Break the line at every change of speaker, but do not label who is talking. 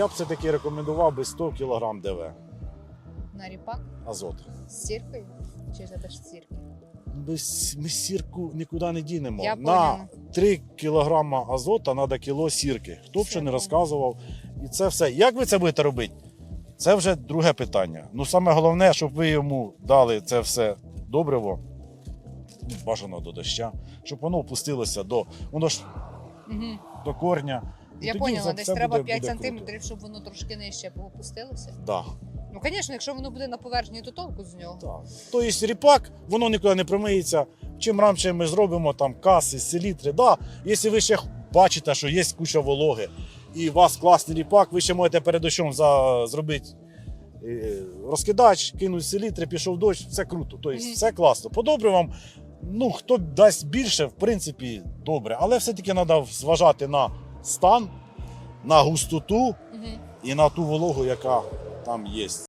Я б все-таки рекомендував би 100 кг ДВ
На ріпак
азот.
з сіркою? Чи це без сірки?
Без, ми сірку нікуди не дінемо.
Я
На 3 кг азота треба кіло сірки. Хто б ще не розказував. І це все. Як ви це будете робити? Це вже друге питання. Ну, саме головне, щоб ви йому дали це все добриво, бажано до доща, щоб воно опустилося до, воно ж
Угу.
до корня. І
Я
тоді
поняла,
за-
десь
все
треба
буде-
5
буде круто.
сантиметрів, щоб воно трошки нижче опустилося.
Да.
Ну, звісно, якщо воно буде на поверхні, то толку з нього.
Тобто ріпак, воно нікуди не промиється. Чим раніше ми зробимо там каси, селітри, да, якщо ви ще бачите, що є куча вологи, і у вас класний ріпак, ви ще можете перед дощом за, зробити е, розкидач, кинуть селітри, пішов дощ, все круто. Тобто
Мгм.
все класно. По добривам, ну хто дасть більше, в принципі, добре. Але все-таки треба зважати на стан, на густоту і на ту вологу, яка там є.